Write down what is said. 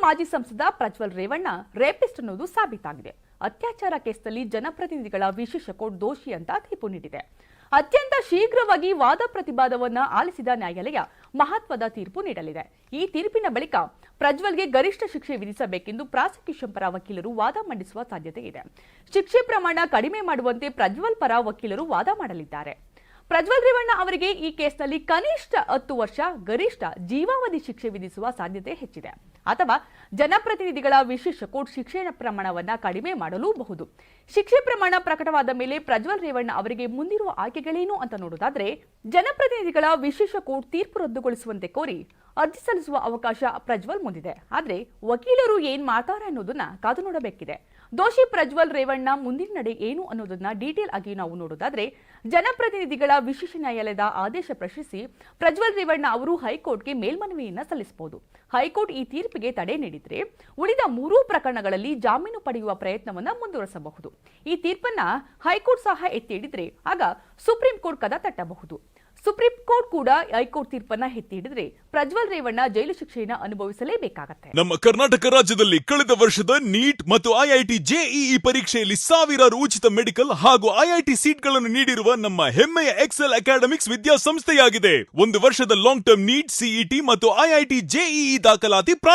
ಮಾಜಿ ಸಂಸದ ಪ್ರಜ್ವಲ್ ರೇವಣ್ಣ ರೇಪಿಸ್ಟ್ ಅನ್ನೋದು ಸಾಬೀತಾಗಿದೆ. ಅತ್ಯಾಚಾರ ಕೇಸ್ನಲ್ಲಿ ಜನಪ್ರತಿನಿಧಿಗಳ ವಿಶೇಷ ಕೋರ್ಟ್ ದೋಷಿ ಅಂತ ತೀರ್ಪು ನೀಡಿದೆ. ಅತ್ಯಂತ ಶೀಘ್ರವಾಗಿ ವಾದ ಪ್ರತಿವಾದವನ್ನ ಆಲಿಸಿದ ನ್ಯಾಯಾಲಯ ಮಹತ್ವದ ತೀರ್ಪು ನೀಡಲಿದೆ. ಈ ತೀರ್ಪಿನ ಬಳಿಕ ಪ್ರಜ್ವಲ್ಗೆ ಗರಿಷ್ಠ ಶಿಕ್ಷೆ ವಿಧಿಸಬೇಕೆಂದು ಪ್ರಾಸಿಕ್ಯೂಷನ್ ಪರ ವಕೀಲರು ವಾದ ಮಂಡಿಸುವ ಸಾಧ್ಯತೆ ಇದೆ. ಶಿಕ್ಷೆ ಪ್ರಮಾಣ ಕಡಿಮೆ ಮಾಡುವಂತೆ ಪ್ರಜ್ವಲ್ ಪರ ವಕೀಲರು ವಾದ ಮಾಡಲಿದ್ದಾರೆ. ಪ್ರಜ್ವಲ್ ರೇವಣ್ಣ ಅವರಿಗೆ ಈ ಕೇಸ್ನಲ್ಲಿ ಕನಿಷ್ಠ ಹತ್ತು ವರ್ಷ ಗರಿಷ್ಠ ಜೀವಾವಧಿ ಶಿಕ್ಷೆ ವಿಧಿಸುವ ಸಾಧ್ಯತೆ ಹೆಚ್ಚಿದೆ. ಅಥವಾ ಜನಪ್ರತಿನಿಧಿಗಳ ವಿಶೇಷ ಕೋರ್ಟ್ ಶಿಕ್ಷೆಯ ಪ್ರಮಾಣವನ್ನು ಕಡಿಮೆ ಮಾಡಲೂಬಹುದು. ಶಿಕ್ಷೆ ಪ್ರಮಾಣ ಪ್ರಕಟವಾದ ಮೇಲೆ ಪ್ರಜ್ವಲ್ ರೇವಣ್ಣ ಅವರಿಗೆ ಮುಂದಿರುವ ಆಯ್ಕೆಗಳೇನು ಅಂತ ನೋಡೋದಾದ್ರೆ, ಜನಪ್ರತಿನಿಧಿಗಳ ವಿಶೇಷ ಕೋರ್ಟ್ ತೀರ್ಪು ರದ್ದುಗೊಳಿಸುವಂತೆ ಕೋರಿ ಅರ್ಜಿ ಸಲ್ಲಿಸುವ ಅವಕಾಶ ಪ್ರಜ್ವಲ್ ಮುಂದಿದೆ. ಆದರೆ ವಕೀಲರು ಏನ್ ಮಾಡ್ತಾರೆ ಅನ್ನೋದನ್ನ ಕಾದು ನೋಡಬೇಕಿದೆ. ದೋಷಿ ಪ್ರಜ್ವಲ್ ರೇವಣ್ಣ ಮುಂದಿನ ನಡೆ ಏನು ಅನ್ನೋದನ್ನ ಡೀಟೇಲ್ ಆಗಿ ನಾವು ನೋಡೋದಾದ್ರೆ, ಜನಪ್ರತಿನಿಧಿಗಳ ವಿಶೇಷ ನ್ಯಾಯಾಲಯದ ಆದೇಶ ಪ್ರಶ್ನಿಸಿ ಪ್ರಜ್ವಲ್ ರೇವಣ್ಣ ಅವರು ಹೈಕೋರ್ಟ್ಗೆ ಮೇಲ್ಮನವಿಯನ್ನ ಸಲ್ಲಿಸಬಹುದು. ಹೈಕೋರ್ಟ್ ಈ ತೀರ್ಪಿಗೆ ತಡೆ ನೀಡಿದ್ರೆ ಉಳಿದ ಮೂರೂ ಪ್ರಕರಣಗಳಲ್ಲಿ ಜಾಮೀನು ಪಡೆಯುವ ಪ್ರಯತ್ನವನ್ನು ಮುಂದುವರೆಸಬಹುದು. ಈ ತೀರ್ಪನ್ನ ಹೈಕೋರ್ಟ್ ಸಹ ಎತ್ತಿ ಹಿಡಿದ್ರೆ ಆಗ ಸುಪ್ರೀಂ ಕೋರ್ಟ್ ಕದ ತಟ್ಟಬಹುದು. ಸುಪ್ರೀಂ ಕೋರ್ಟ್ ಕೂಡ ಹೈಕೋರ್ಟ್ ತೀರ್ಪನ್ನ ಎತ್ತಿ ಹಿಡಿದ್ರೆ ಪ್ರಜ್ವಲ್ ರೇವಣ್ಣ ಜೈಲು ಶಿಕ್ಷೆಯನ್ನು ಅನುಭವಿಸಲೇಬೇಕಾಗುತ್ತೆ. ನಮ್ಮ ಕರ್ನಾಟಕ ರಾಜ್ಯದಲ್ಲಿ ಕಳೆದ ವರ್ಷದ ನೀಟ್ ಮತ್ತು ಐಐಟಿ ಜೆಇಇ ಪರೀಕ್ಷೆಯಲ್ಲಿ ಸಾವಿರಾರು ಉಚಿತ ಮೆಡಿಕಲ್ ಹಾಗೂ ಐಐಟಿ ಸೀಟ್ಗಳನ್ನು ನೀಡಿರುವ ನಮ್ಮ ಹೆಮ್ಮೆಯ ಎಕ್ಸೆಲ್ ಅಕಾಡೆಮಿಕ್ಸ್ ವಿದ್ಯಾಸಂಸ್ಥೆಯಾಗಿದೆ. ಒಂದು ವರ್ಷದ ಲಾಂಗ್ ಟರ್ಮ್ ನೀಟ್, ಸಿಇಟಿ ಮತ್ತು ಐಐಟಿ ಜೆಇಇ ದಾಖಲಾತಿ